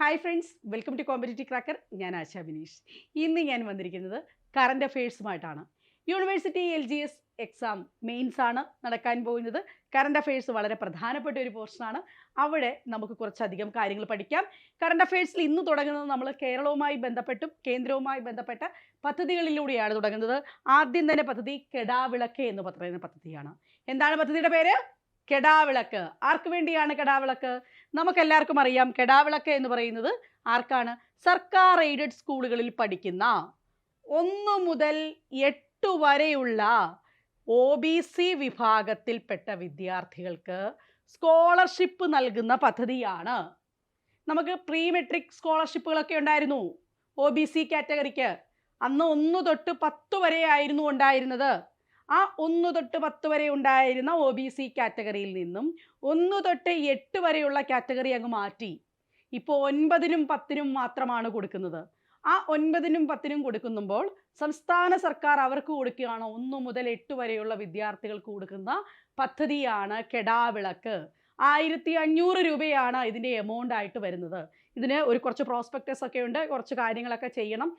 Hi friends welcome to competitive cracker ഞാൻ ആശ ബിനീഷ് ഇന്ന് ഞാൻ വന്നിരിക്കുന്നത് current അഫയേഴ്സുമായിട്ടാണ് university L G S exam mains ആണ് നടക്കാൻ പോകുന്നത്. കറണ്ട് അഫയേഴ്സ് വളരെ പ്രധാനപ്പെട്ട ഒരു പോർഷനാണ് അവിടെ നമുക്ക് കുറച്ചധികം കാര്യങ്ങൾ പഠിക്കാം. കറണ്ട് അഫയേഴ്സിൽ ഇന്ന് തുടങ്ങുന്നത് നമ്മൾ കേരളവുമായി ബന്ധപ്പെട്ടും കേന്ദ്രവുമായി ബന്ധപ്പെട്ട പദ്ധതികളിലൂടെയാണ് തുടങ്ങുന്നത്. ആദ്യം തന്നെ പദ്ധതി കെടാവിളക്ക് എന്ന് പറയുന്ന പദ്ധതിയാണ്. എന്താണ് പദ്ധതിയുടെ പേര്? കെടാവിളക്ക്. ആർക്ക് വേണ്ടിയാണ് കെടാവിളക്ക്? നമുക്കെല്ലാവർക്കും അറിയാം കെടാവിളക്ക് എന്ന് പറയുന്നത് ആർക്കാണ്? സർക്കാർ എയ്ഡഡ് സ്കൂളുകളിൽ പഠിക്കുന്ന ഒന്ന് മുതൽ എട്ട് വരെയുള്ള ഒ ബി സി വിഭാഗത്തിൽപ്പെട്ട വിദ്യാർത്ഥികൾക്ക് സ്കോളർഷിപ്പ് നൽകുന്ന പദ്ധതിയാണ്. നമുക്ക് പ്രീ മെട്രിക് സ്കോളർഷിപ്പുകളൊക്കെ ഉണ്ടായിരുന്നു ഒ ബി സി കാറ്റഗറിക്ക്. അന്ന് ഒന്ന് തൊട്ട് പത്ത് വരെ ആയിരുന്നു ഉണ്ടായിരുന്നത്. ആ ഒന്ന് തൊട്ട് പത്ത് വരെ ഉണ്ടായിരുന്ന ഒ ബി സി കാറ്റഗറിയിൽ നിന്നും ഒന്ന് തൊട്ട് എട്ട് വരെയുള്ള കാറ്റഗറി അങ്ങ് മാറ്റി. ഇപ്പോൾ ഒൻപതിനും പത്തിനും മാത്രമാണ് കൊടുക്കുന്നത്. ആ ഒൻപതിനും പത്തിനും കൊടുക്കുമ്പോൾ സംസ്ഥാന സർക്കാർ അവർക്ക് കൊടുക്കുകയാണ് ഒന്ന് മുതൽ എട്ട് വരെയുള്ള വിദ്യാർത്ഥികൾക്ക് കൊടുക്കുന്ന പദ്ധതിയാണ് കെടാവിളക്ക് ആയിരത്തി അഞ്ഞൂറ് രൂപയാണ് ഇതിന്റെ എമൗണ്ട് ആയിട്ട് വരുന്നത്. ഇതിന് ഒരു കുറച്ച് പ്രോസ്പെക്ടസ് ഒക്കെ ഉണ്ട്. കുറച്ച് കാര്യങ്ങളൊക്കെ ചെയ്യണം.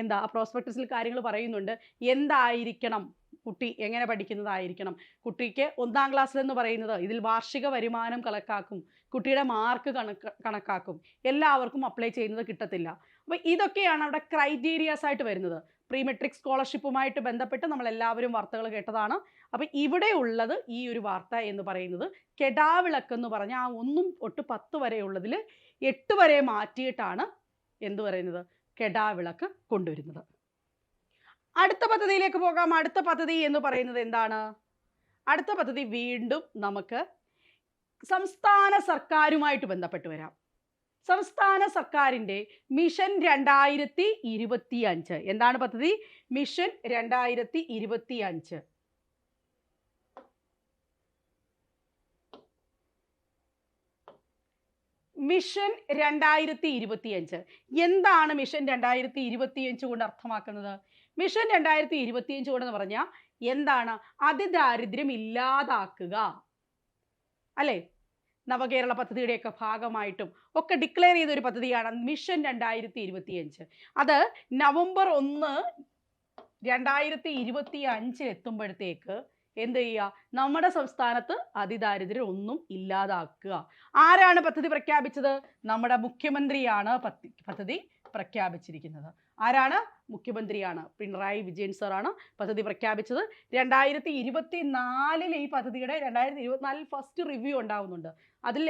എന്താ പ്രോസ്പെക്ടസിൽ കാര്യങ്ങൾ പറയുന്നുണ്ട്. എന്തായിരിക്കണം? കുട്ടി എങ്ങനെ പഠിക്കുന്നതായിരിക്കണം? കുട്ടിക്ക് ഒന്നാം ക്ലാസ്സിൽ എന്ന് പറയുന്നത് ഇതിൽ വാർഷിക വരുമാനം കണക്കാക്കും കുട്ടിയുടെ മാർക്ക് കണക്ക് കണക്കാക്കും. എല്ലാവർക്കും അപ്ലൈ ചെയ്യുന്നത് കിട്ടത്തില്ല. അപ്പോൾ ഇതൊക്കെയാണ് അവിടെ ക്രൈറ്റീരിയാസ് ആയിട്ട് വരുന്നത്. പ്രീ മെട്രിക് സ്കോളർഷിപ്പുമായിട്ട് ബന്ധപ്പെട്ട് നമ്മൾ എല്ലാവരും വാർത്തകൾ കേട്ടതാണ്. അപ്പോൾ ഇവിടെ ഉള്ളത് ഈ ഒരു വാർത്ത എന്ന് പറയുന്നത് കെടാവിളക്ക് എന്ന് പറഞ്ഞ ആ ഒന്നും ഒട്ട് പത്ത് വരെയുള്ളതിൽ എട്ട് വരെ മാറ്റിയിട്ടാണ് എന്ത് പറയുന്നത്? കെടാവിളക്ക് കൊണ്ടുവരുന്നത്. അടുത്ത പദ്ധതിയിലേക്ക് പോകാം. അടുത്ത പദ്ധതി എന്ന് പറയുന്നത് എന്താണ്? അടുത്ത പദ്ധതി വീണ്ടും നമുക്ക് സംസ്ഥാന സർക്കാരുമായിട്ട് ബന്ധപ്പെട്ട് വരാം. സംസ്ഥാന സർക്കാരിന്റെ മിഷൻ രണ്ടായിരത്തി ഇരുപത്തി അഞ്ച് എന്താണ് പദ്ധതി? മിഷൻ രണ്ടായിരത്തി ഇരുപത്തി അഞ്ച് മിഷൻ രണ്ടായിരത്തി ഇരുപത്തിയഞ്ച് എന്താണ് മിഷൻ രണ്ടായിരത്തി ഇരുപത്തിയഞ്ച് കൊണ്ട് അർത്ഥമാക്കുന്നത്? മിഷൻ രണ്ടായിരത്തി ഇരുപത്തിയഞ്ച് കൊണ്ടെന്ന് പറഞ്ഞാൽ എന്താണ്? അതിദാരിദ്ര്യം ഇല്ലാതാക്കുക. അല്ലേ? നവകേരള പദ്ധതിയുടെയൊക്കെ ഭാഗമായിട്ടും ഒക്കെ ഡിക്ലെയർ ചെയ്ത ഒരു പദ്ധതിയാണ് മിഷൻ രണ്ടായിരത്തി ഇരുപത്തിയഞ്ച് അത് നവംബർ ഒന്ന് രണ്ടായിരത്തി ഇരുപത്തി അഞ്ചിൽ എത്തുമ്പോഴത്തേക്ക് എന്ത് ചെയ്യുക? നമ്മുടെ സംസ്ഥാനത്ത് അതിദാരിദ്ര്യം ഒന്നും ഇല്ലാതാക്കുക. ആരാണ് പദ്ധതി പ്രഖ്യാപിച്ചത്? നമ്മുടെ മുഖ്യമന്ത്രിയാണ് പദ്ധതി പ്രഖ്യാപിച്ചിരിക്കുന്നത്. ആരാണ്? മുഖ്യമന്ത്രിയാണ്. പിണറായി വിജയൻ സാറാണ് പദ്ധതി പ്രഖ്യാപിച്ചത്. രണ്ടായിരത്തി ഇരുപത്തി നാലിൽ ഈ പദ്ധതിയുടെ രണ്ടായിരത്തി ഇരുപത്തിനാലിൽ ഫസ്റ്റ് റിവ്യൂ ഉണ്ടാവുന്നുണ്ട് അതിൽ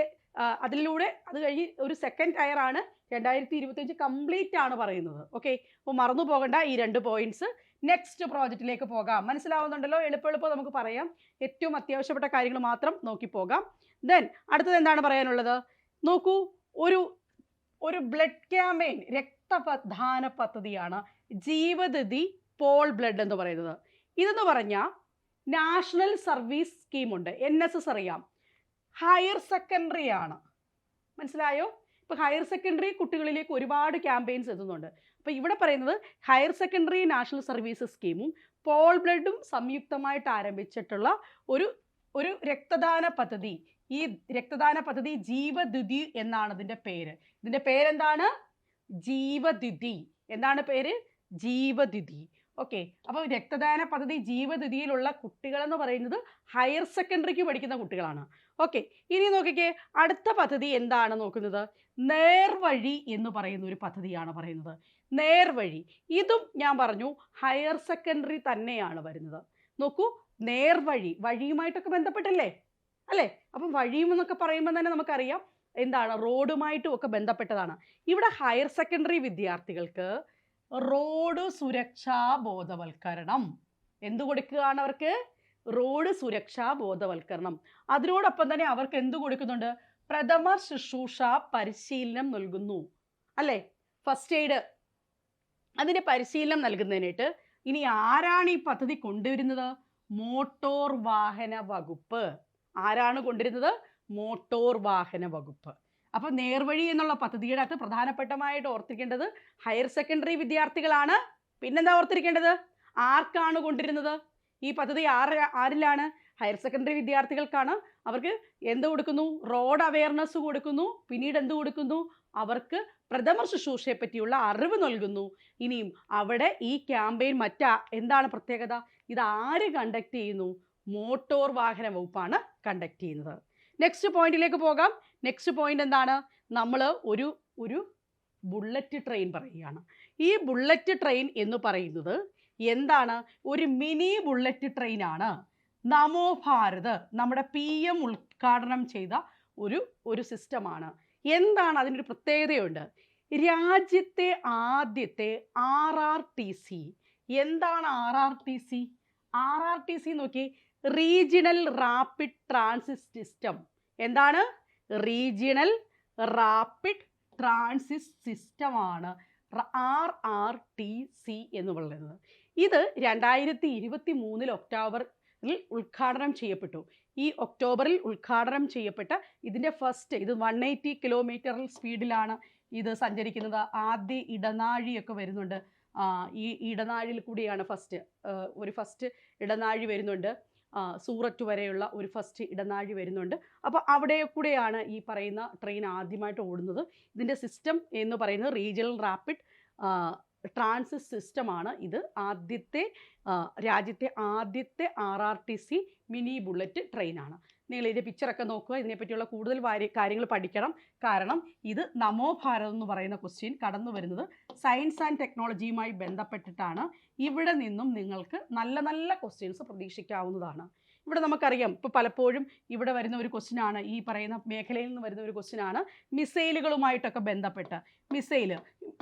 അതിലൂടെ അത് കഴിഞ്ഞ് ഒരു സെക്കൻഡ് ടയറാണ് രണ്ടായിരത്തി ഇരുപത്തിയഞ്ച് കംപ്ലീറ്റ് ആണ് പറയുന്നത്. ഓക്കെ അപ്പോൾ മറന്നു പോകണ്ട ഈ രണ്ട് പോയിന്റ്സ് നെക്സ്റ്റ് പ്രോജക്റ്റിലേക്ക് പോകാം. മനസ്സിലാവുന്നുണ്ടല്ലോ? എളുപ്പം എളുപ്പം നമുക്ക് പറയാം. ഏറ്റവും അത്യാവശ്യപ്പെട്ട കാര്യങ്ങൾ മാത്രം നോക്കി പോകാം ദെൻ അടുത്തത് എന്താണ് പറയാനുള്ളത്? നോക്കൂ ഒരു ഒരു ബ്ലഡ് ക്യാമ്പയിൻ രക്തപ്രധാന പദ്ധതിയാണ് ജീവദതി പോൾ ബ്ലഡ് എന്ന് പറയുന്നത്. ഇതെന്ന് പറഞ്ഞാൽ നാഷണൽ സർവീസ് സ്കീമുണ്ട് എൻ എസ് എസ് അറിയാം. ഹയർ സെക്കൻഡറി ആണ്. മനസ്സിലായോ? ഇപ്പോൾ ഹയർ സെക്കൻഡറി കുട്ടികളിലേക്ക് ഒരുപാട് ക്യാമ്പയിൻസ് എത്തുന്നുണ്ട്. അപ്പോൾ ഇവിടെ പറയുന്നത് ഹയർ സെക്കൻഡറി നാഷണൽ സർവീസ് സ്കീമും പോൾ ബ്ലഡും സംയുക്തമായിട്ട് ആരംഭിച്ചിട്ടുള്ള ഒരു ഒരു രക്തദാന പദ്ധതി ഈ രക്തദാന പദ്ധതി ജീവദ്യുതി എന്നാണ് ഇതിന്റെ പേര്. ഇതിന്റെ പേരെന്താണ്? ജീവദ്യുതി. എന്താണ് പേര്? ജീവദ്യുതി. ഓക്കെ. അപ്പോൾ രക്തദാന പദ്ധതി ജീവദ്യുതിയിലുള്ള കുട്ടികളെന്ന് പറയുന്നത് ഹയർ സെക്കൻഡറിക്ക് പഠിക്കുന്ന കുട്ടികളാണ്. ഓക്കെ. ഇനി നോക്കിക്കേ അടുത്ത പദ്ധതി എന്താണ് നോക്കുന്നത്? നേർവഴി എന്ന് പറയുന്ന ഒരു പദ്ധതിയാണ് പറയുന്നത്. നേർവഴി. ഇതും ഞാൻ പറഞ്ഞു ഹയർ സെക്കൻഡറി തന്നെയാണ് വരുന്നത്. നോക്കൂ നേർവഴി. വഴിയുമായിട്ടൊക്കെ ബന്ധപ്പെട്ടല്ലേ? അല്ലേ? അപ്പം വഴിയും എന്നൊക്കെ പറയുമ്പോൾ തന്നെ നമുക്കറിയാം എന്താണ്? റോഡുമായിട്ടും ഒക്കെ ബന്ധപ്പെട്ടതാണ്. ഇവിടെ ഹയർ സെക്കൻഡറി വിദ്യാർത്ഥികൾക്ക് റോഡ് സുരക്ഷാ ബോധവൽക്കരണം. എന്ത് കൊടുക്കുകയാണ് അവർക്ക്? റോഡ് സുരക്ഷാ ബോധവൽക്കരണം. അതിനോടൊപ്പം തന്നെ അവർക്ക് എന്ത് കൊടുക്കുന്നുണ്ട്? പ്രഥമ ശുശ്രൂഷ പരിശീലനം നൽകുന്നു. അല്ലേ? ഫസ്റ്റ് എയ്ഡ് അതിന്റെ പരിശീലനം നൽകുന്നതിനായിട്ട് ഇനി ആരാണ് ഈ പദ്ധതി കൊണ്ടുവരുന്നത്? മോട്ടോർ വാഹന വകുപ്പ്. ആരാണ് കൊണ്ടിരുന്നത്? മോട്ടോർ വാഹന വകുപ്പ്. അപ്പോൾ നേർവഴി എന്നുള്ള പദ്ധതിയുടെ അകത്ത് പ്രധാനപ്പെട്ടമായിട്ട് ഓർത്തിരിക്കേണ്ടത് ഹയർ സെക്കൻഡറി വിദ്യാർത്ഥികളാണ്. പിന്നെന്താ ഓർത്തിരിക്കേണ്ടത്? ആർക്കാണ് കൊണ്ടിരുന്നത്? ഈ പദ്ധതി ആര് ആരിലാണ്? Higher secondary വിദ്യാർത്ഥികൾക്കാണ്. അവർക്ക് എന്ത് കൊടുക്കുന്നു? റോഡ് അവയർനെസ് കൊടുക്കുന്നു. പിന്നീട് എന്ത് കൊടുക്കുന്നു? അവർക്ക് പ്രഥമ ശുശ്രൂഷയെ പറ്റിയുള്ള അറിവ് നൽകുന്നു. ഇനിയും അവിടെ ഈ ക്യാമ്പയിൻ മറ്റാ? എന്താണ് പ്രത്യേകത? ഇത് ആര് കണ്ടക്ട് ചെയ്യുന്നു? മോട്ടോർ വാഹന വകുപ്പാണ് കണ്ടക്ട് ചെയ്യുന്നത്. നെക്സ്റ്റ് പോയിന്റിലേക്ക് പോകാം. നെക്സ്റ്റ് പോയിന്റ് എന്താണ്? നമ്മൾ ഒരു ഒരു ബുള്ളറ്റ് ട്രെയിൻ പറയുകയാണ്. ഈ ബുള്ളറ്റ് ട്രെയിൻ എന്ന് പറയുന്നത് എന്താണ്? ഒരു മിനി ബുള്ളറ്റ് ട്രെയിനാണ് നമോ ഭാരത് നമ്മുടെ പി എം ഉദ്ഘാടനം ചെയ്ത ഒരു ഒരു സിസ്റ്റമാണ് എന്താണ് അതിനൊരു പ്രത്യേകതയുണ്ട്? രാജ്യത്തെ ആദ്യത്തെ ആർ ആർ ടി സി എന്താണ് R R T C R R T C നോക്കി റീജിയണൽ റാപ്പിഡ് ട്രാൻസിറ്റ് സിസ്റ്റം എന്താണ്? റീജിയണൽ റാപ്പിഡ് ട്രാൻസിറ്റ് സിസ്റ്റമാണ് ആർ ആർ ടി സി എന്ന് പറയുന്നത്. ഇത് രണ്ടായിരത്തി ഇരുപത്തി മൂന്നിൽ ഒക്ടോബറിൽ ഉദ്ഘാടനം ചെയ്യപ്പെട്ടു. ഈ ഒക്ടോബറിൽ ഉദ്ഘാടനം ചെയ്യപ്പെട്ട ഇതിന്റെ ഫസ്റ്റ് ഇത് വൺ എയ്റ്റി കിലോമീറ്ററിൽ സ്പീഡിലാണ് ഇത് സഞ്ചരിക്കുന്നത്. ആദ്യ ഇടനാഴിയൊക്കെ വരുന്നുണ്ട്. ഈ ഇടനാഴിയിൽ കൂടിയാണ് ഫസ്റ്റ് ഒരു ഫസ്റ്റ് ഇടനാഴി വരുന്നുണ്ട്. സൂററ്റ് വരെയുള്ള ഒരു ഫസ്റ്റ് ഇടനാഴി വരുന്നുണ്ട്. അപ്പോൾ അവിടെ കൂടെയാണ് ഈ പറയുന്ന ട്രെയിൻ ആദ്യമായിട്ട് ഓടുന്നത്. ഇതിന്റെ സിസ്റ്റം എന്ന് പറയുന്നത് റീജിയണൽ റാപ്പിഡ് ട്രാൻസിറ്റ് സിസ്റ്റമാണ് ഇത്. ആദ്യത്തെ രാജ്യത്തെ ആദ്യത്തെ R R T C mini bullet ട്രെയിനാണ് നിങ്ങൾ ഇതിന്റെ പിക്ചറൊക്കെ നോക്കുക. ഇതിനെപ്പറ്റിയുള്ള കൂടുതൽ കാര്യങ്ങൾ പഠിക്കണം. കാരണം ഇത് നമോ ഭാരത് എന്ന് പറയുന്ന ക്വസ്റ്റ്യൻ കടന്നു വരുന്നത് സയൻസ് ആൻഡ് ടെക്നോളജിയുമായി ബന്ധപ്പെട്ടിട്ടാണ്. ഇവിടെ നിന്നും നിങ്ങൾക്ക് നല്ല നല്ല ക്വസ്റ്റ്യൻസ് പ്രതീക്ഷിക്കാവുന്നതാണ്. ഇവിടെ നമുക്കറിയാം ഇപ്പോൾ പലപ്പോഴും ഇവിടെ വരുന്ന ഒരു ആണ് ഈ പറയുന്ന മേഖലയിൽ നിന്ന് വരുന്ന ഒരു ആണ് മിസൈലുകളുമായിട്ടൊക്കെ ബന്ധപ്പെട്ട്. മിസൈൽ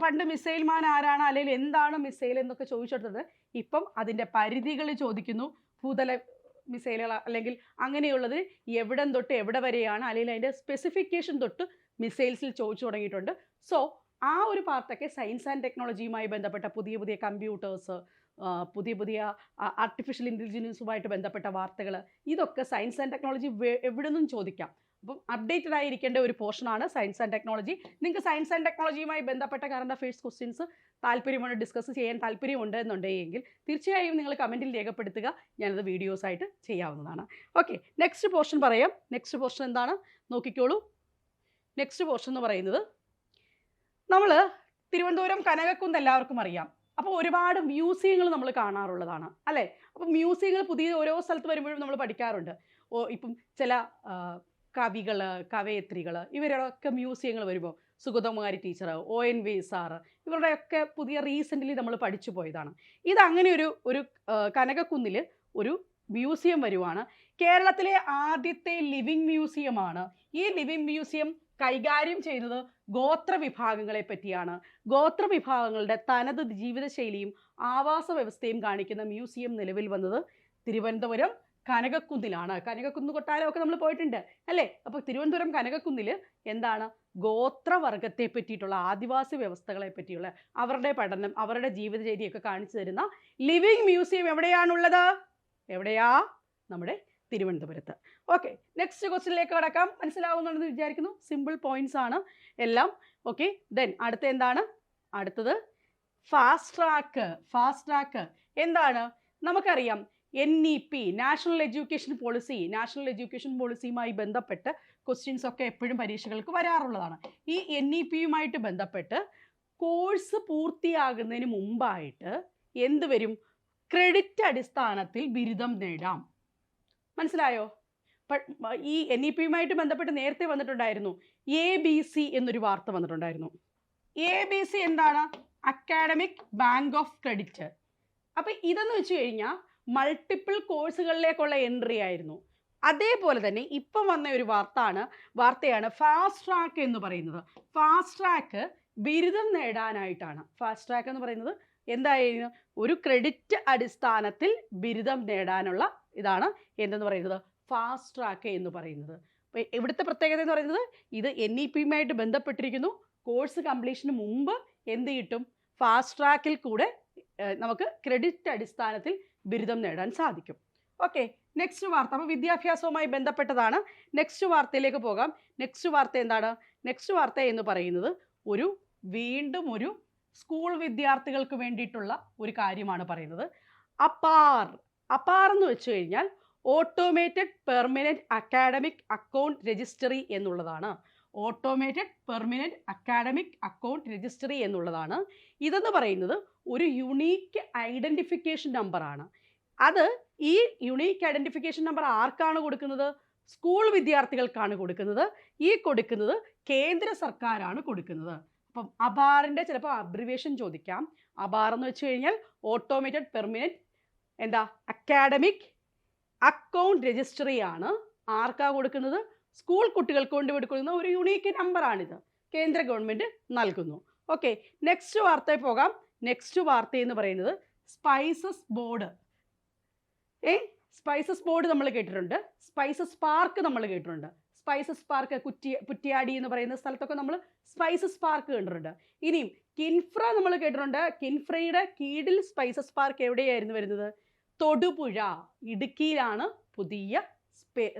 പണ്ട് മിസൈൽ മാൻ ആരാണ്? അല്ലെങ്കിൽ എന്താണ് മിസൈൽ എന്നൊക്കെ ചോദിച്ചെടുത്തത്. ഇപ്പം അതിന്റെ പരിധികൾ ചോദിക്കുന്നു. ഭൂതല മിസൈലുകൾ അല്ലെങ്കിൽ അങ്ങനെയുള്ളത് എവിടം തൊട്ട് എവിടെ വരെയാണ് അല്ലെങ്കിൽ അതിന്റെ സ്പെസിഫിക്കേഷൻ തൊട്ട് മിസൈൽസിൽ ചോദിച്ചു തുടങ്ങിയിട്ടുണ്ട്. സോ ആ ഒരു പാർട്ടൊക്കെ സയൻസ് ആൻഡ് ടെക്നോളജിയുമായി ബന്ധപ്പെട്ട പുതിയ പുതിയ കമ്പ്യൂട്ടേഴ്സ് പുതിയ പുതിയ ആർട്ടിഫിഷ്യൽ ഇന്റലിജൻസുമായിട്ട് ബന്ധപ്പെട്ട വാർത്തകൾ ഇതൊക്കെ സയൻസ് ആൻഡ് ടെക്നോളജി എവിടെ നിന്നും ചോദിക്കാം. അപ്പം അപ്ഡേറ്റഡ് ആയിരിക്കേണ്ട ഒരു പോർഷനാണ് സയൻസ് ആൻഡ് ടെക്നോളജി നിങ്ങൾക്ക് സയൻസ് ആൻഡ് ടെക്നോളജിയുമായി ബന്ധപ്പെട്ട കറണ്ട് അഫയേഴ്സ് ക്വസ്റ്റ്യൻസ് താല്പര്യമുണ്ട് ഡിസ്കസ് ചെയ്യാൻ താല്പര്യമുണ്ട് എന്നുണ്ടെങ്കിൽ തീർച്ചയായും നിങ്ങൾ കമന്റിൽ രേഖപ്പെടുത്തുക. ഞാനത് വീഡിയോസ് ആയിട്ട് ചെയ്യാവുന്നതാണ്. ഓക്കെ നെക്സ്റ്റ് പോർഷൻ പറയാം. നെക്സ്റ്റ് പോർഷൻ എന്താണ്? നോക്കിക്കോളൂ. നെക്സ്റ്റ് പോർഷൻ എന്ന് പറയുന്നത് നമ്മൾ തിരുവനന്തപുരം കനകക്കുന്ന് എല്ലാവർക്കും അറിയാം. അപ്പോൾ ഒരുപാട് മ്യൂസിയങ്ങൾ നമ്മൾ കാണാറുള്ളതാണ് അല്ലേ? അപ്പോൾ മ്യൂസിയങ്ങൾ പുതിയ ഓരോ സ്ഥലത്ത് വരുമ്പോഴും നമ്മൾ പഠിക്കാറുണ്ട്. ഓ ഇപ്പം ചില കവികൾ കവയത്രികൾ ഇവരുടെയൊക്കെ മ്യൂസിയങ്ങൾ വരുമ്പോൾ Sugathakumari teacher O N V sir ഇവരുടെയൊക്കെ പുതിയ റീസെന്റ്ലി നമ്മൾ പഠിച്ചു പോയതാണ്. ഇതങ്ങനെ ഒരു ഒരു കനകക്കുന്നിൽ ഒരു മ്യൂസിയം വരുവാണ്. കേരളത്തിലെ ആദ്യത്തെ ലിവിങ് മ്യൂസിയമാണ്. ഈ ലിവിങ് മ്യൂസിയം കൈകാര്യം ചെയ്യുന്നത് ഗോത്ര വിഭാഗങ്ങളെ പറ്റിയാണ്. ഗോത്ര വിഭാഗങ്ങളുടെ തനത് ജീവിതശൈലിയും ആവാസ വ്യവസ്ഥയും കാണിക്കുന്ന മ്യൂസിയം നിലവിൽ വന്നത് തിരുവനന്തപുരം കനകക്കുന്നിലാണ്. കനകക്കുന്ന് കൊട്ടാരമൊക്കെ നമ്മൾ പോയിട്ടുണ്ട് അല്ലേ? അപ്പോൾ തിരുവനന്തപുരം കനകക്കുന്നിൽ എന്താണ്? ഗോത്രവർഗത്തെ പറ്റിയിട്ടുള്ള ആദിവാസി വ്യവസ്ഥകളെ പറ്റിയുള്ള അവരുടെ പഠനം അവരുടെ ജീവിതചര്യയൊക്കെ കാണിച്ചു തരുന്ന ലിവിങ് മ്യൂസിയം എവിടെയാണുള്ളത്? എവിടെയാ? നമ്മുടെ തിരുവനന്തപുരത്ത്. ഓക്കെ നെക്സ്റ്റ് ക്വസ്റ്റിനിലേക്ക് കടക്കാം. മനസ്സിലാവുന്നുണ്ടെന്ന് വിചാരിക്കുന്നു. സിമ്പിൾ പോയിന്റ്സ് ആണ് എല്ലാം. ഓക്കെ ദെൻ അടുത്ത എന്താണ്? അടുത്തത് ഫാസ്റ്റ് ട്രാക്ക്. Fast track. എന്താണ്? നമുക്കറിയാം. N E P national education policy national education പോളിസിയുമായി ബന്ധപ്പെട്ട് ക്വസ്റ്റ്യൻസ് ഒക്കെ എപ്പോഴും പരീക്ഷകൾക്ക് വരാറുള്ളതാണ്. ഈ എൻ ഇ പിയുമായിട്ട് ബന്ധപ്പെട്ട് കോഴ്സ് പൂർത്തിയാകുന്നതിന് മുമ്പായിട്ട് എന്ത് വരും? ക്രെഡിറ്റ് അടിസ്ഥാനത്തിൽ ബിരുദം നേടാം. മനസ്സിലായോ? ഈ എൻ ഇ പിയുമായിട്ട് ബന്ധപ്പെട്ട് നേരത്തെ വന്നിട്ടുണ്ടായിരുന്നു. എ ബി സി എന്നൊരു വാർത്ത വന്നിട്ടുണ്ടായിരുന്നു. എ ബി സി എന്താണ്? അക്കാഡമിക് ബാങ്ക് ഓഫ് ക്രെഡിറ്റ് അപ്പം ഇതെന്ന് വെച്ച് കഴിഞ്ഞാൽ മൾട്ടിപ്പിൾ കോഴ്സുകളിലേക്കുള്ള എൻട്രി ആയിരുന്നു. അതേപോലെ തന്നെ ഇപ്പം വന്ന ഒരു വാർത്താണ് വാർത്തയാണ് ഫാസ്റ്റ് ട്രാക്ക് എന്ന് പറയുന്നത്. ഫാസ്റ്റ് ട്രാക്ക് ബിരുദം നേടാനായിട്ടാണ്. ഫാസ്റ്റ് ട്രാക്ക് എന്ന് പറയുന്നത് എന്തായിരുന്നു? ഒരു ക്രെഡിറ്റ് അടിസ്ഥാനത്തിൽ ബിരുദം നേടാനുള്ള ഇതാണ് എന്തെന്ന് പറയുന്നത്? ഫാസ്റ്റ് ട്രാക്ക് എന്ന് പറയുന്നത്. ഇവിടുത്തെ പ്രത്യേകത എന്ന് പറയുന്നത്? ഇത് എൻ ഇ പിയുമായിട്ട് ബന്ധപ്പെട്ടിരിക്കുന്നു. കോഴ്സ് കംപ്ലീഷന് മുമ്പ് എന്ത് കിട്ടും? ഫാസ്റ്റ് ട്രാക്കിൽ കൂടെ നമുക്ക് ക്രെഡിറ്റ് അടിസ്ഥാനത്തിൽ ബിരുദം നേടാൻ സാധിക്കും. ഓക്കെ നെക്സ്റ്റ് വാർത്ത. അപ്പോൾ വിദ്യാഭ്യാസവുമായി ബന്ധപ്പെട്ടതാണ്. നെക്സ്റ്റ് വാർത്തയിലേക്ക് പോകാം. നെക്സ്റ്റ് വാർത്ത എന്താണ്? നെക്സ്റ്റ് വാർത്ത എന്ന് പറയുന്നത് ഒരു വീണ്ടും ഒരു സ്കൂൾ വിദ്യാർത്ഥികൾക്ക് വേണ്ടിയിട്ടുള്ള ഒരു കാര്യമാണ് പറയുന്നത്. അപ്പാർ. അപ്പാർ എന്ന് വെച്ച് കഴിഞ്ഞാൽ automated permanent academic account registry എന്നുള്ളതാണ്. Automated permanent academic account registry എന്നുള്ളതാണ്. ഇതെന്ന് പറയുന്നത് ഒരു യുണീക്ക് ഐഡന്റിഫിക്കേഷൻ നമ്പറാണ് അത് ഈ യുണീക്ക് ഐഡന്റിഫിക്കേഷൻ നമ്പർ ആർക്കാണ് കൊടുക്കുന്നത്? സ്കൂൾ വിദ്യാർത്ഥികൾക്കാണ് കൊടുക്കുന്നത്. ഈ കൊടുക്കുന്നത് കേന്ദ്ര സർക്കാരാണ് കൊടുക്കുന്നത്. അപ്പം അബാറിന്റെ ചിലപ്പോൾ അബ്രിവേഷൻ ചോദിക്കാം. അബാർ എന്ന് വെച്ച് കഴിഞ്ഞാൽ ഓട്ടോമേറ്റഡ് പെർമിനന്റ് എന്താ? അക്കാഡമിക് അക്കൗണ്ട് രജിസ്ട്രി ആണ്. ആർക്കാ കൊടുക്കുന്നത്? സ്കൂൾ കുട്ടികൾക്ക് കൊണ്ട് കൊടുക്കുന്ന ഒരു യുണീക്ക് നമ്പറാണിത് കേന്ദ്ര ഗവൺമെന്റ് നൽകുന്നു. ഓക്കെ നെക്സ്റ്റ് വാർത്തയിൽ പോകാം. നെക്സ്റ്റ് വാർത്ത എന്ന് പറയുന്നത് സ്പൈസസ് ബോർഡ് ഏ? സ്പൈസസ് ബോർഡ് നമ്മൾ കേട്ടിട്ടുണ്ട്. സ്പൈസസ് പാർക്ക് നമ്മൾ കേട്ടിട്ടുണ്ട്. സ്പൈസസ് പാർക്ക് കുറ്റി കുറ്റിയാടി എന്ന് പറയുന്ന സ്ഥലത്തൊക്കെ നമ്മൾ സ്പൈസസ് പാർക്ക് കണ്ടിട്ടുണ്ട്. ഇനിയും കിൻഫ്ര നമ്മൾ കേട്ടിട്ടുണ്ട്. കിൻഫ്രയുടെ കീഴിൽ സ്പൈസസ് പാർക്ക് എവിടെയായിരുന്നു വരുന്നത്? തൊടുപുഴ ഇടുക്കിയിലാണ് പുതിയ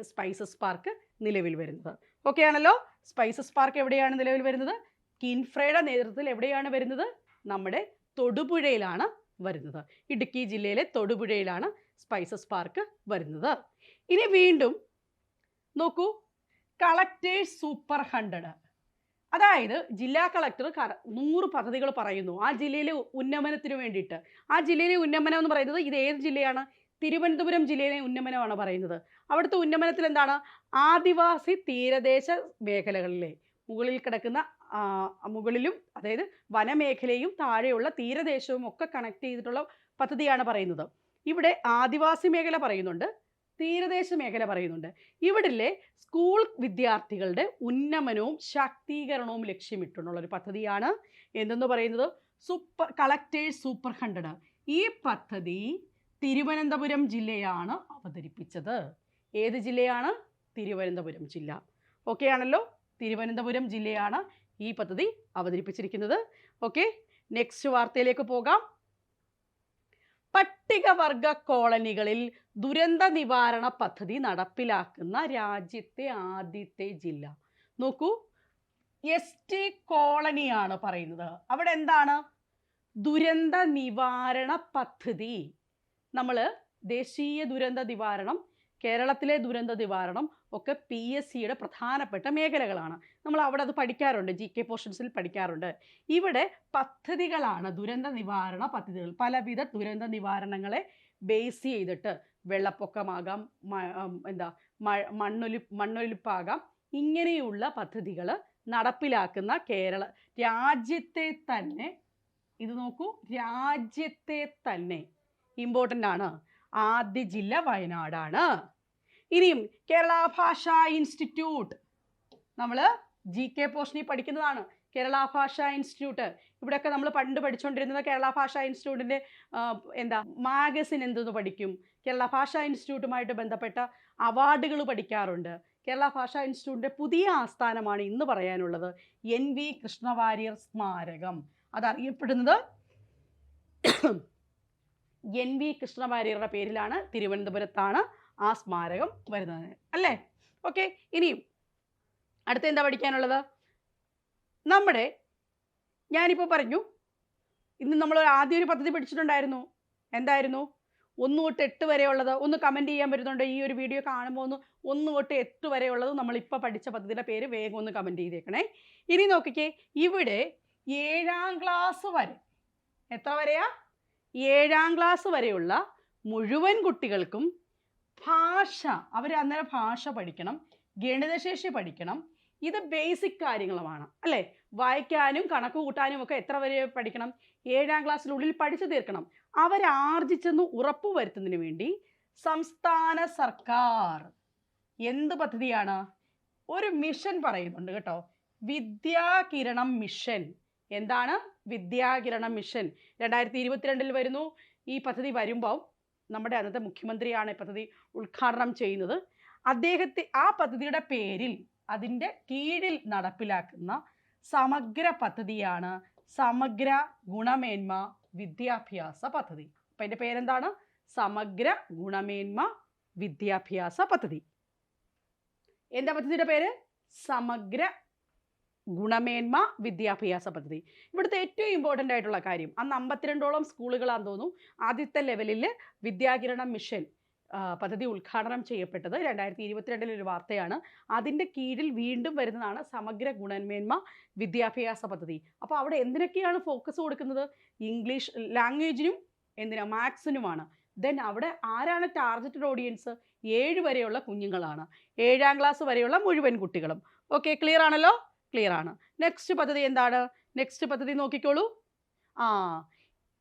സ്പൈസസ് പാർക്ക് നിലവിൽ വരുന്നത്. ഓക്കെ ആണല്ലോ? സ്പൈസസ് പാർക്ക് എവിടെയാണ് നിലവിൽ വരുന്നത്? കിൻഫ്രയുടെ നേതൃത്വത്തിൽ എവിടെയാണ് വരുന്നത്? നമ്മുടെ തൊടുപുഴയിലാണ് വരുന്നത്. ഇടുക്കി ജില്ലയിലെ തൊടുപുഴയിലാണ് സ്പൈസസ് പാർക്ക് വരുന്നത്. ഇനി വീണ്ടും നോക്കൂ. കളക്ടേഴ്സ് സൂപ്പർ ഹൺഡ്രഡ് അതായത് ജില്ലാ കളക്ടർ നൂറ് പദ്ധതികൾ പറയുന്നു. ആ ജില്ലയിലെ ഉന്നമനത്തിന് വേണ്ടിയിട്ട്. ആ ജില്ലയിലെ ഉന്നമനം എന്ന് പറയുന്നത് ഇത് ഏത് ജില്ലയാണ്? തിരുവനന്തപുരം ജില്ലയിലെ ഉന്നമനമാണ് പറയുന്നത്. അവിടുത്തെ ഉന്നമനത്തിൽ എന്താണ് ആദിവാസി തീരദേശ മേഖലകളിലെ മുകളിൽ കിടക്കുന്ന മുകളിലും അതായത് വനമേഖലയും താഴെയുള്ള തീരദേശവും ഒക്കെ കണക്ട് ചെയ്തിട്ടുള്ള പദ്ധതിയാണ് പറയുന്നത്. ഇവിടെ ആദിവാസി മേഖല പറയുന്നുണ്ട് തീരദേശ മേഖല പറയുന്നുണ്ട്. ഇവിടിലെ സ്കൂൾ വിദ്യാർത്ഥികളുടെ ഉന്നമനവും ശാക്തീകരണവും ലക്ഷ്യമിട്ടുള്ള ഒരു പദ്ധതിയാണ്. എന്തെന്ന് പറയുന്നത്? സൂപ്പർ കളക്ടേഴ്സ് സൂപ്പർ ഹൺഡ്രഡ് ഈ പദ്ധതി തിരുവനന്തപുരം ജില്ലയാണ് അവതരിപ്പിച്ചത്. ഏത് ജില്ലയാണ്? തിരുവനന്തപുരം ജില്ല. ഓക്കെ ആണല്ലോ? തിരുവനന്തപുരം ജില്ലയാണ് ഈ പദ്ധതി അവതരിപ്പിച്ചിരിക്കുന്നത്. ഓക്കെ നെക്സ്റ്റ് വാർത്തയിലേക്ക് പോകാം. പട്ടികവർഗ കോളനികളിൽ ദുരന്ത നിവാരണ പദ്ധതി നടപ്പിലാക്കുന്ന രാജ്യത്തെ ആദ്യത്തെ ജില്ല. നോക്കൂ എസ് ടി കോളനിയാണ് പറയുന്നത്. അവിടെ എന്താണ്? ദുരന്ത നിവാരണ പദ്ധതി. നമ്മൾ ദേശീയ ദുരന്ത നിവാരണം കേരളത്തിലെ ദുരന്ത നിവാരണം ഒക്കെ പി എസ് സിയുടെ പ്രധാനപ്പെട്ട മേഖലകളാണ്. നമ്മൾ അവിടെ അത് പഠിക്കാറുണ്ട് ജി കെ പോർഷൻസിൽ പഠിക്കാറുണ്ട്. ഇവിടെ പദ്ധതികളാണ് ദുരന്ത നിവാരണ പദ്ധതികൾ. പലവിധ ദുരന്ത നിവാരണങ്ങളെ ബേസ് ചെയ്തിട്ട് വെള്ളപ്പൊക്കമാകാം എന്താ മണ്ണൊലി മണ്ണൊലിപ്പാകാം. ഇങ്ങനെയുള്ള പദ്ധതികൾ നടപ്പിലാക്കുന്ന കേരള രാജ്യത്തെ തന്നെ ഇത് നോക്കൂ രാജ്യത്തെ തന്നെ ഇമ്പോർട്ടന്റ് ആണ്. ആദ്യ ജില്ല വയനാടാണ്. ഇനിയും കേരള ഭാഷാ ഇൻസ്റ്റിറ്റ്യൂട്ട്. നമ്മൾ ജി കെ പോർഷനിൽ പഠിക്കുന്നതാണ്. കേരള ഭാഷാ ഇൻസ്റ്റിറ്റ്യൂട്ട്. ഇവിടെയൊക്കെ നമ്മൾ പണ്ട് പഠിച്ചുകൊണ്ടിരുന്നത് കേരള ഭാഷാ ഇൻസ്റ്റിറ്റ്യൂട്ടിന്റെ എന്താ മാഗസിൻ എന്തെന്ന് പഠിക്കും. കേരള ഭാഷാ ഇൻസ്റ്റിറ്റ്യൂട്ടുമായിട്ട് ബന്ധപ്പെട്ട അവാർഡുകൾ പഠിക്കാറുണ്ട്. കേരള ഭാഷാ ഇൻസ്റ്റിറ്റ്യൂട്ടിന്റെ പുതിയ ആസ്ഥാനമാണ് ഇന്ന് പറയാനുള്ളത്. എൻ വി കൃഷ്ണവാര്യർ സ്മാരകം. അതറിയപ്പെടുന്നത് എൻ വി കൃഷ്ണവാര്യരുടെ പേരിലാണ്. തിരുവനന്തപുരത്താണ്. ആ സ്മാരകം വരുന്നതിന് അല്ലേ? ഓക്കെ ഇനിയും അടുത്ത എന്താ പഠിക്കാനുള്ളത്? നമ്മുടെ ഞാനിപ്പോൾ പറഞ്ഞു ഇന്ന് നമ്മൾ ആദ്യം ഒരു പദ്ധതി പഠിച്ചിട്ടുണ്ടായിരുന്നു. എന്തായിരുന്നു? ഒന്ന് തൊട്ട് എട്ട് വരെയുള്ളത് ഒന്ന് കമന്റ് ചെയ്യാൻ പറ്റുന്നുണ്ട്? ഈ ഒരു വീഡിയോ കാണുമ്പോൾ ഒന്ന് ഒന്ന് തൊട്ട് എട്ട് വരെയുള്ളത് നമ്മളിപ്പോൾ പഠിച്ച പദ്ധതിയുടെ പേര് വേഗം ഒന്ന് കമന്റ് ചെയ്തേക്കണേ. ഇനി നോക്കിക്കേ ഇവിടെ ഏഴാം ക്ലാസ് വരെ എത്ര വരെയാ? ഏഴാം ക്ലാസ് വരെയുള്ള മുഴുവൻ കുട്ടികൾക്കും ഭാഷ അവർ അന്നേരം ഭാഷ പഠിക്കണം ഗണിതശേഷി പഠിക്കണം ഇത് ബേസിക് കാര്യങ്ങളുമാണ് അല്ലേ? വായിക്കാനും കണക്ക് കൂട്ടാനും ഒക്കെ എത്ര വരെ പഠിക്കണം? ഏഴാം ക്ലാസ്സിനുള്ളിൽ പഠിച്ചു തീർക്കണം. അവരാർജിച്ചെന്ന് ഉറപ്പുവരുത്തുന്നതിന് വേണ്ടി സംസ്ഥാന സർക്കാർ എന്ത് പദ്ധതിയാണ്? ഒരു മിഷൻ പറയുന്നുണ്ട് കേട്ടോ. വിദ്യാകിരണം മിഷൻ എന്താണ്? വിദ്യാകിരണം മിഷൻ രണ്ടായിരത്തി ഇരുപത്തിരണ്ടിൽ വരുന്നു. ഈ പദ്ധതി വരുമ്പോൾ നമ്മുടെ അന്നത്തെ മുഖ്യമന്ത്രിയാണ് പദ്ധതി ഉദ്ഘാടനം ചെയ്യുന്നത്. അദ്ദേഹത്തെ ആ പദ്ധതിയുടെ പേരിൽ അതിന്റെ കീഴിൽ നടപ്പിലാക്കുന്ന സമഗ്ര പദ്ധതിയാണ് സമഗ്ര ഗുണമേന്മ വിദ്യാഭ്യാസ പദ്ധതി. അപ്പം അതിന്റെ പേരെന്താണ്? സമഗ്ര ഗുണമേന്മ വിദ്യാഭ്യാസ പദ്ധതി. എന്താ പദ്ധതിയുടെ പേര്? സമഗ്ര ഗുണമേന്മ വിദ്യാഭ്യാസ പദ്ധതി. ഇവിടുത്തെ ഏറ്റവും ഇമ്പോർട്ടന്റ് ആയിട്ടുള്ള കാര്യം അന്ന് അമ്പത്തിരണ്ടോളം സ്കൂളുകളാന്ന് തോന്നുന്നു ആദ്യത്തെ ലെവലിൽ വിദ്യാകിരണം മിഷൻ പദ്ധതി ഉദ്ഘാടനം ചെയ്യപ്പെട്ടത് രണ്ടായിരത്തി ഇരുപത്തിരണ്ടിലെ ഒരു വാർത്തയാണ്. അതിന്റെ കീഴിൽ വീണ്ടും വരുന്നതാണ് സമഗ്ര ഗുണമേന്മ വിദ്യാഭ്യാസ പദ്ധതി. അപ്പോൾ അവിടെ എന്തിനൊക്കെയാണ് ഫോക്കസ് കൊടുക്കുന്നത്? ഇംഗ്ലീഷ് ലാംഗ്വേജിനും എന്തിനാ? മാത്സിനുമാണ് ദെൻ അവിടെ ആരാണ് ടാർഗറ്റഡ് ഓഡിയൻസ് ഏഴ് വരെയുള്ള കുഞ്ഞുങ്ങളാണ്. ഏഴാം ക്ലാസ് വരെയുള്ള മുഴുവൻ കുട്ടികളും. ഓക്കെ ക്ലിയർ ആണല്ലോ? ക്ലിയർ ആണ്. നെക്സ്റ്റ് പദ്ധതി എന്താണ്? നെക്സ്റ്റ് പദ്ധതി നോക്കിക്കോളൂ. ആ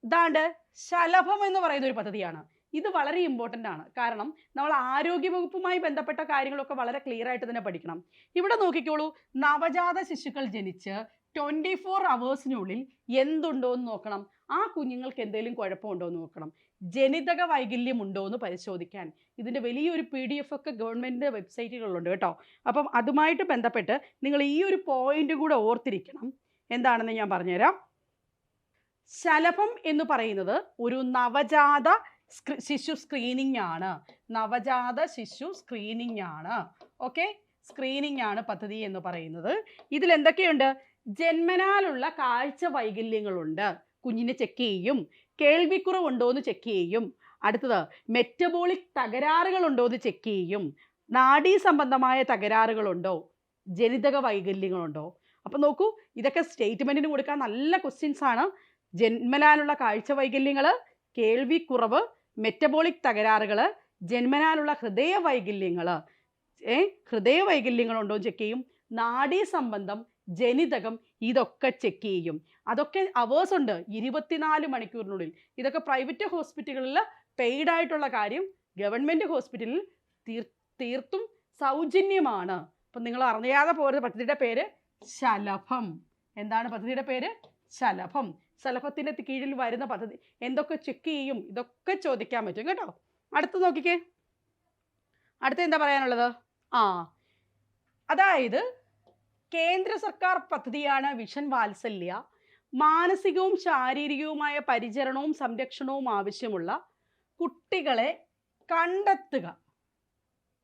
ഇതാണ്ട് ശലഭം എന്ന് പറയുന്ന ഒരു പദ്ധതിയാണ്. ഇത് വളരെ ഇമ്പോർട്ടന്റ് ആണ്. കാരണം നമ്മൾ ആരോഗ്യവകുപ്പുമായി ബന്ധപ്പെട്ട കാര്യങ്ങളൊക്കെ വളരെ ക്ലിയർ ആയിട്ട് തന്നെ പഠിക്കണം. ഇവിടെ നോക്കിക്കോളൂ. നവജാത ശിശുക്കൾ ജനിച്ച് ട്വന്റി ഫോർ അവേഴ്സിനുള്ളിൽ എന്തുണ്ടോ എന്ന് നോക്കണം. ആ കുഞ്ഞുങ്ങൾക്ക് എന്തെങ്കിലും കുഴപ്പമുണ്ടോ എന്ന് നോക്കണം. ജനിതക വൈകല്യം ഉണ്ടോ എന്ന് പരിശോധിക്കാൻ. ഇതിന്റെ വലിയൊരു പി ഡി എഫ് ഒക്കെ ഗവൺമെന്റ് വെബ്സൈറ്റുകളിലുണ്ട് കേട്ടോ. അപ്പം അതുമായിട്ട് ബന്ധപ്പെട്ട് നിങ്ങൾ ഈ ഒരു പോയിന്റ് കൂടെ ഓർത്തിരിക്കണം. എന്താണെന്ന് ഞാൻ പറഞ്ഞുതരാം. ശലഭം എന്ന് പറയുന്നത് ഒരു നവജാത ശിശു സ്ക്രീനിങ് ആണ്. നവജാത ശിശു സ്ക്രീനിങ് ആണ്. ഓക്കെ സ്ക്രീനിങ് ആണ് പദ്ധതി എന്ന് പറയുന്നത്. ഇതിൽ എന്തൊക്കെയുണ്ട് ജന്മനാലുള്ള കാഴ്ച വൈകല്യങ്ങളുണ്ട്. കുഞ്ഞിനെ ചെക്ക് ചെയ്യും. കേൾവിക്കുറവുണ്ടോ എന്ന് ചെക്ക് ചെയ്യും. അടുത്തത് മെറ്റബോളിക് തകരാറുകളുണ്ടോ എന്ന് ചെക്ക് ചെയ്യും. നാഡീ സംബന്ധമായ തകരാറുകളുണ്ടോ? ജനിതക വൈകല്യങ്ങളുണ്ടോ? അപ്പം നോക്കൂ ഇതൊക്കെ സ്റ്റേറ്റ്മെന്റിന് കൊടുക്കാൻ നല്ല ക്വസ്റ്റ്യൻസ് ആണ്. ജന്മനാലുള്ള കാഴ്ച വൈകല്യങ്ങൾ കേൾവിക്കുറവ് മെറ്റബോളിക് തകരാറുകൾ ജന്മനാലുള്ള ഹൃദയ വൈകല്യങ്ങൾ ഏ? ഹൃദയ വൈകല്യങ്ങളുണ്ടോ ചെക്ക് ചെയ്യും. നാഡീ സംബന്ധം ജനിതകം ഇതൊക്കെ ചെക്ക് ചെയ്യും. അതൊക്കെ അവേഴ്സ് ഉണ്ട്. ഇരുപത്തിനാല് മണിക്കൂറിനുള്ളിൽ. ഇതൊക്കെ പ്രൈവറ്റ് ഹോസ്പിറ്റലുകളിൽ പെയ്ഡ് ആയിട്ടുള്ള കാര്യം ഗവൺമെന്റ് ഹോസ്പിറ്റലിൽ തീർ തീർത്തും സൗജന്യമാണ്. അപ്പം നിങ്ങൾ അറിയാതെ പോരുന്ന പദ്ധതിയുടെ പേര് ശലഭം. എന്താണ് പദ്ധതിയുടെ പേര്? ശലഭം. ശലഭത്തിന്റെ കീഴിൽ വരുന്ന പദ്ധതി. എന്തൊക്കെ ചെക്ക് ചെയ്യും? ഇതൊക്കെ ചോദിക്കാൻ പറ്റും കേട്ടോ. അടുത്ത് നോക്കിക്കേ. അടുത്ത എന്താ പറയാനുള്ളത്? ആ. അതായത് കേന്ദ്ര സർക്കാർ പദ്ധതിയാണ് വിഷൻ വാത്സല്യ. മാനസികവും ശാരീരികവുമായ പരിചരണവും സംരക്ഷണവും ആവശ്യമുള്ള കുട്ടികളെ കണ്ടെത്തുക.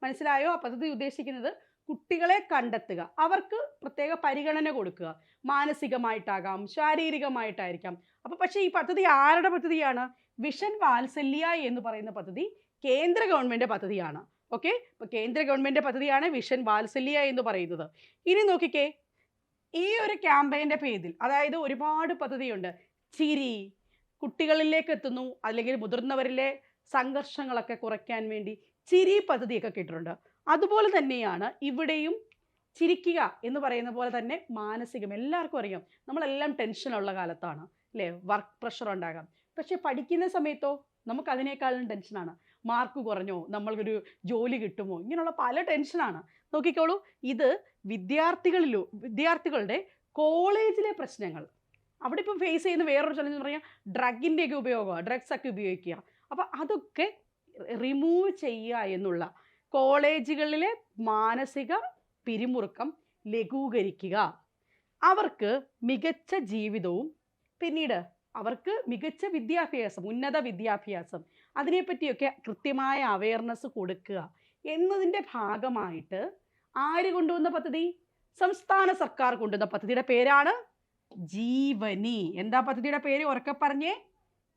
മനസ്സിലായോ? ആ പദ്ധതി ഉദ്ദേശിക്കുന്നത് കുട്ടികളെ കണ്ടെത്തുക. അവർക്ക് പ്രത്യേക പരിഗണന കൊടുക്കുക. മാനസികമായിട്ടാകാം ശാരീരികമായിട്ടായിരിക്കാം. അപ്പോൾ പക്ഷേ ഈ പദ്ധതി ആരുടെ പദ്ധതിയാണ്? വിഷൻ വാത്സല്യ എന്ന് പറയുന്ന പദ്ധതി കേന്ദ്ര ഗവൺമെന്റ് പദ്ധതിയാണ്. ഓക്കെ അപ്പോൾ കേന്ദ്ര ഗവൺമെന്റ് പദ്ധതിയാണ് വിഷൻ വാത്സല്യ എന്ന് പറയുന്നത്. ഇനി നോക്കിക്കേ. ഈ ഒരു ക്യാമ്പയിന്റെ പേരിൽ അതായത് ഒരുപാട് പദ്ധതിയുണ്ട്. ചിരി കുട്ടികളിലേക്ക് എത്തുന്നു അല്ലെങ്കിൽ മുതിർന്നവരിലെ സംഘർഷങ്ങളൊക്കെ കുറയ്ക്കാൻ വേണ്ടി ചിരി പദ്ധതിയൊക്കെ കേട്ടിട്ടുണ്ട്. അതുപോലെ തന്നെയാണ് ഇവിടെയും ചിരിക്കുക എന്ന് പറയുന്ന പോലെ തന്നെ മാനസികം. എല്ലാവർക്കും അറിയാം. നമ്മളെല്ലാം ടെൻഷനുള്ള കാലത്താണ്. അല്ലേ? വർക്ക് പ്രഷർ ഉണ്ടാകാം. പക്ഷെ പഠിക്കുന്ന സമയത്തോ നമുക്ക് അതിനേക്കാളും ടെൻഷനാണ് മാർക്ക് കുറഞ്ഞോ നമ്മൾക്കൊരു ജോലി കിട്ടുമോ? ഇങ്ങനെയുള്ള പല ടെൻഷനാണ് നോക്കിക്കോളൂ ഇത് വിദ്യാർത്ഥികളിലോ വിദ്യാർത്ഥികളുടെ കോളേജിലെ പ്രശ്നങ്ങൾ. അവിടെ ഇപ്പം ഫേസ് ചെയ്യുന്ന വേറൊരു ചലഞ്ച് എന്ന് പറഞ്ഞാൽ ഡ്രഗിന്റെയൊക്കെ ഉപയോഗമാണ് ഡ്രഗ്സ് ഒക്കെ ഉപയോഗിക്കുക. അപ്പോൾ അതൊക്കെ റിമൂവ് ചെയ്യുക എന്നുള്ള കോളേജുകളിലെ മാനസിക പിരിമുറുക്കം ലഘൂകരിക്കുക. അവർക്ക് മികച്ച ജീവിതവും പിന്നീട് അവർക്ക് മികച്ച വിദ്യാഭ്യാസം ഉന്നത വിദ്യാഭ്യാസം അതിനെപ്പറ്റിയൊക്കെ കൃത്യമായ അവയർനെസ് കൊടുക്കുക. എന്നതിന്റെ ഭാഗമായിട്ട് ആര് കൊണ്ടുവന്ന പദ്ധതി? സംസ്ഥാന സർക്കാർ കൊണ്ടുവന്ന പദ്ധതിയുടെ പേരാണ് ജീവനി. എന്താ പദ്ധതിയുടെ പേര്? ഉറക്കെ പറഞ്ഞേ.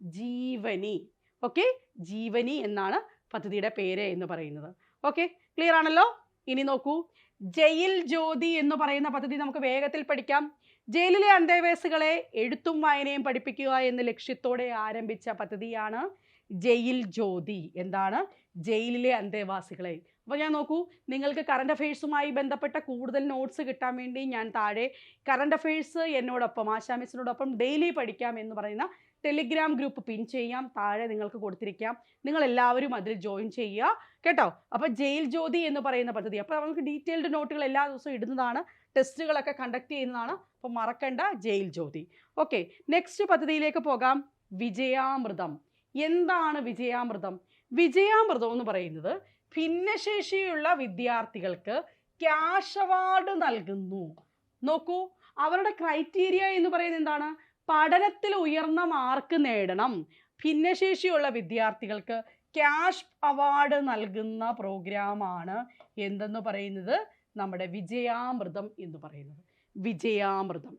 ജീവനി. ഓക്കെ? ജീവനി എന്നാണ് പദ്ധതിയുടെ പേര് എന്ന് പറയുന്നത്. ഓക്കെ? ക്ലിയർ ആണല്ലോ? ഇനി നോക്കൂ. ജയിൽ ജ്യോതി എന്ന് പറയുന്ന പദ്ധതി നമുക്ക് വേഗത്തിൽ പഠിക്കാം. ജയിലിലെ അന്തേവാസികളെ എഴുത്തും വായനയും പഠിപ്പിക്കുക എന്ന ലക്ഷ്യത്തോടെ ആരംഭിച്ച പദ്ധതിയാണ് ജയിൽ ജ്യോതി എന്താണ്? ജയിലിലെ അന്തേവാസികളെ. അപ്പോൾ ഞാൻ നോക്കൂ നിങ്ങൾക്ക് കറണ്ട് അഫയേഴ്സുമായി ബന്ധപ്പെട്ട കൂടുതൽ നോട്ട്സ് കിട്ടാൻ വേണ്ടി ഞാൻ താഴെ കറണ്ട് അഫയേഴ്സ് എന്നോടൊപ്പം ആശാമിസിനോടൊപ്പം ഡെയിലി പഠിക്കാം എന്ന് പറയുന്ന ടെലിഗ്രാം ഗ്രൂപ്പ് പിൻ ചെയ്യാം. താഴെ നിങ്ങൾക്ക് കൊടുത്തിരിക്കാം. നിങ്ങൾ എല്ലാവരും അതിൽ ജോയിൻ ചെയ്യുക. കേട്ടോ? അപ്പോൾ ജയിൽ ജ്യോതി എന്ന് പറയുന്ന പദ്ധതി. അപ്പോൾ നമുക്ക് ഡീറ്റെയിൽഡ് നോട്ടുകൾ എല്ലാ ദിവസവും ഇടുന്നതാണ്. ടെസ്റ്റുകളൊക്കെ കണ്ടക്ട് ചെയ്യുന്നതാണ്. അപ്പോൾ മറക്കണ്ട ജയിൽ ജ്യോതി. ഓക്കെ നെക്സ്റ്റ് പദ്ധതിയിലേക്ക് പോകാം. വിജയാമൃതം. എന്താണ് വിജയാമൃതം? വിജയാമൃതം എന്ന് പറയുന്നത് ഭിന്നശേഷിയുള്ള വിദ്യാർത്ഥികൾക്ക് ക്യാഷ് അവാർഡ് നൽകുന്നു. നോക്കൂ അവരുടെ ക്രൈറ്റീരിയ എന്ന് പറയുന്നത് എന്താണ്? പഠനത്തിൽ ഉയർന്ന മാർക്ക് നേടണം. ഭിന്നശേഷിയുള്ള വിദ്യാർത്ഥികൾക്ക് ക്യാഷ് അവാർഡ് നൽകുന്ന പ്രോഗ്രാമാണ് എന്തെന്ന് പറയുന്നത്? നമ്മുടെ വിജയാമൃതം എന്ന് പറയുന്നത്. വിജയാമൃതം.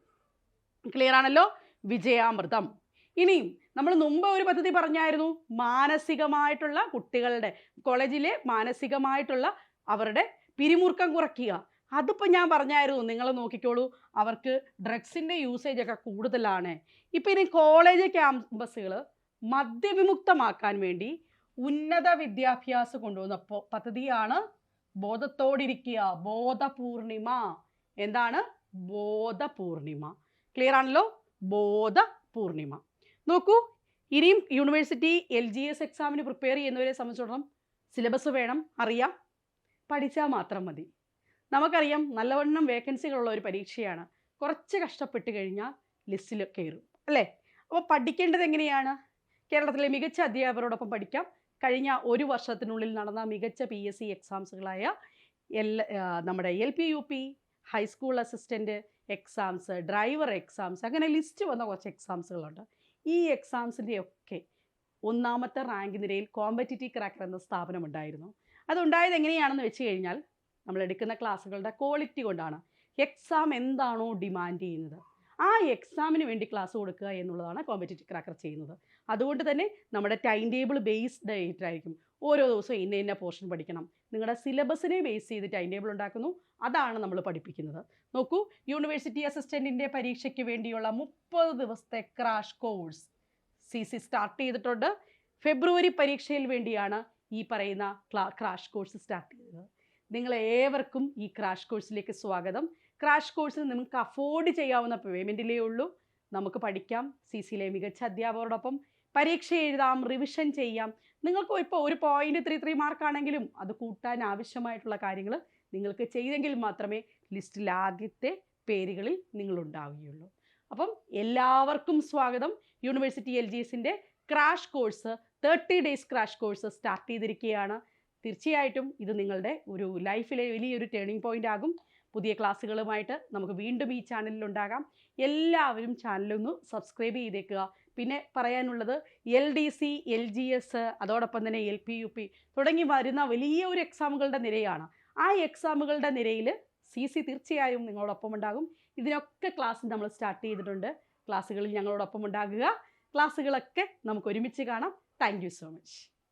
ക്ലിയർ ആണല്ലോ? വിജയാമൃതം. ഇനിയും നമ്മൾ മുമ്പ് ഒരു പദ്ധതി പറഞ്ഞായിരുന്നു മാനസികമായിട്ടുള്ള കുട്ടികളുടെ കോളേജിലെ മാനസികമായിട്ടുള്ള അവരുടെ പിരിമുറുക്കം കുറയ്ക്കുക. അതിപ്പോൾ ഞാൻ പറഞ്ഞായിരുന്നു നിങ്ങൾ നോക്കിക്കോളൂ അവർക്ക് ഡ്രഗ്സിന്റെ യൂസേജ് ഒക്കെ കൂടുതലാണ്. ഇപ്പം ഇനി കോളേജ് ക്യാമ്പസുകൾ മദ്യവിമുക്തമാക്കാൻ വേണ്ടി ഉന്നത വിദ്യാഭ്യാസം കൊണ്ടുവന്ന പദ്ധതിയാണ് ബോധത്തോടിരിക്കുക ബോധപൂർണിമ. എന്താണ്? ബോധപൂർണിമ. ക്ലിയർ ആണല്ലോ? ബോധപൂർണിമ. നോക്കൂ ഇനിയും യൂണിവേഴ്സിറ്റി എൽ ജി എസ് എക്സാമിന് പ്രിപ്പയർ ചെയ്യുന്നവരെ സംബന്ധിച്ചിടത്തോളം സിലബസ് വേണം അറിയാം പഠിച്ചാൽ മാത്രം മതി. നമുക്കറിയാം നല്ലവണ്ണം വേക്കൻസികളുള്ള ഒരു പരീക്ഷയാണ്. കുറച്ച് കഷ്ടപ്പെട്ട് കഴിഞ്ഞാൽ ലിസ്റ്റിൽ കയറും അല്ലേ? അപ്പോൾ പഠിക്കേണ്ടത് എങ്ങനെയാണ്? കേരളത്തിലെ മികച്ച അധ്യാപകരോടൊപ്പം പഠിക്കാം. കഴിഞ്ഞ ഒരു വർഷത്തിനുള്ളിൽ നടന്ന മികച്ച പി എസ് സി എക്സാംസുകളായ എൽ നമ്മുടെ L P U P high school assistant exams driver exams അങ്ങനെ ലിസ്റ്റ് വന്ന കുറച്ച് എക്സാംസുകളുണ്ട് ഈ എക്സാംസിന്റെ ഒക്കെ ഒന്നാമത്തെ റാങ്ക് നിരയിൽ കോമ്പറ്റിറ്റീവ് ക്രാക്കർ എന്ന സ്ഥാപനം ഉണ്ടായിരുന്നു. അതുണ്ടായത് എങ്ങനെയാണെന്ന് വെച്ച് കഴിഞ്ഞാൽ നമ്മൾ എടുക്കുന്ന ക്ലാസ്സുകളുടെ ക്വാളിറ്റി കൊണ്ടാണ്. എക്സാം എന്താണോ ഡിമാൻഡ് ചെയ്യുന്നത്. ആ എക്സാമിന് വേണ്ടി ക്ലാസ് കൊടുക്കുക എന്നുള്ളതാണ് കോമ്പറ്റിറ്റീവ് ക്രാക്കർ ചെയ്യുന്നത്. അതുകൊണ്ട് തന്നെ നമ്മുടെ ടൈം ടേബിൾ ബേസ്ഡ് ആയിട്ടായിരിക്കും. ഓരോ ദിവസവും ഇന്ന ഇന്ന പോർഷൻ പഠിക്കണം. നിങ്ങളുടെ സിലബസിനെ ബേസ് ചെയ്ത് ടൈം ടേബിൾ ഉണ്ടാക്കുന്നു. അതാണ് നമ്മൾ പഠിപ്പിക്കുന്നത്. നോക്കൂ യൂണിവേഴ്സിറ്റി അസിസ്റ്റന്റിന്റെ പരീക്ഷയ്ക്ക് വേണ്ടിയുള്ള മുപ്പത് ദിവസത്തെ crash course C C start ചെയ്തിട്ടുണ്ട്. ഫെബ്രുവരി പരീക്ഷയിൽ വേണ്ടിയാണ് ഈ പറയുന്ന ക്രാഷ് കോഴ്സ് സ്റ്റാർട്ട് ചെയ്തത്. നിങ്ങളേവർക്കും ഈ ക്രാഷ് കോഴ്സിലേക്ക് സ്വാഗതം. ക്രാഷ് കോഴ്സിന് നിങ്ങൾക്ക് അഫോർഡ് ചെയ്യാവുന്ന പേയ്മെന്റിലേ ഉള്ളൂ. നമുക്ക് പഠിക്കാം. സി സിയിലെ മികച്ച അധ്യാപകരോടൊപ്പം പരീക്ഷ എഴുതാം റിവിഷൻ ചെയ്യാം. നിങ്ങൾക്ക് ഇപ്പോൾ ഒരു പോയിന്റ് ത്രീ ത്രീ മാർക്കാണെങ്കിലും അത് കൂട്ടാൻ ആവശ്യമായിട്ടുള്ള കാര്യങ്ങൾ നിങ്ങൾക്ക് ചെയ്തെങ്കിൽ മാത്രമേ ലിസ്റ്റിൽ ആദ്യത്തെ പേരുകളിൽ നിങ്ങളുണ്ടാവുകയുള്ളൂ അപ്പം എല്ലാവർക്കും സ്വാഗതം. യൂണിവേഴ്സിറ്റി എൽ ജി എസിന്റെ crash course thirty days crash course start ചെയ്തിരിക്കുകയാണ്. തീർച്ചയായിട്ടും ഇത് നിങ്ങളുടെ ഒരു ലൈഫിലെ വലിയൊരു ടേണിംഗ് പോയിന്റ് ആകും. പുതിയ ക്ലാസ്സുകളുമായിട്ട് നമുക്ക് വീണ്ടും ഈ ചാനലിൽ ഉണ്ടാകാം എല്ലാവരും ചാനലൊന്ന് സബ്സ്ക്രൈബ് ചെയ്തേക്കുക. പിന്നെ പറയാനുള്ളത് L D C L G S അതോടൊപ്പം തന്നെ എൽ പി യു പി തുടങ്ങി വരുന്ന വലിയ ഒരു എക്സാമുകളുടെ നിരയാണ്. ആ എക്സാമുകളുടെ നിരയിൽ സി സി തീർച്ചയായും നിങ്ങളോടൊപ്പം ഉണ്ടാകും. ഇതിനൊക്കെ ക്ലാസ് നമ്മൾ സ്റ്റാർട്ട് ചെയ്തിട്ടുണ്ട്. ക്ലാസ്സുകളിൽ ഞങ്ങളോടൊപ്പം ഉണ്ടാകുക. ക്ലാസ്സുകളൊക്കെ നമുക്ക് ഒരുമിച്ച് കാണാം. Thank so much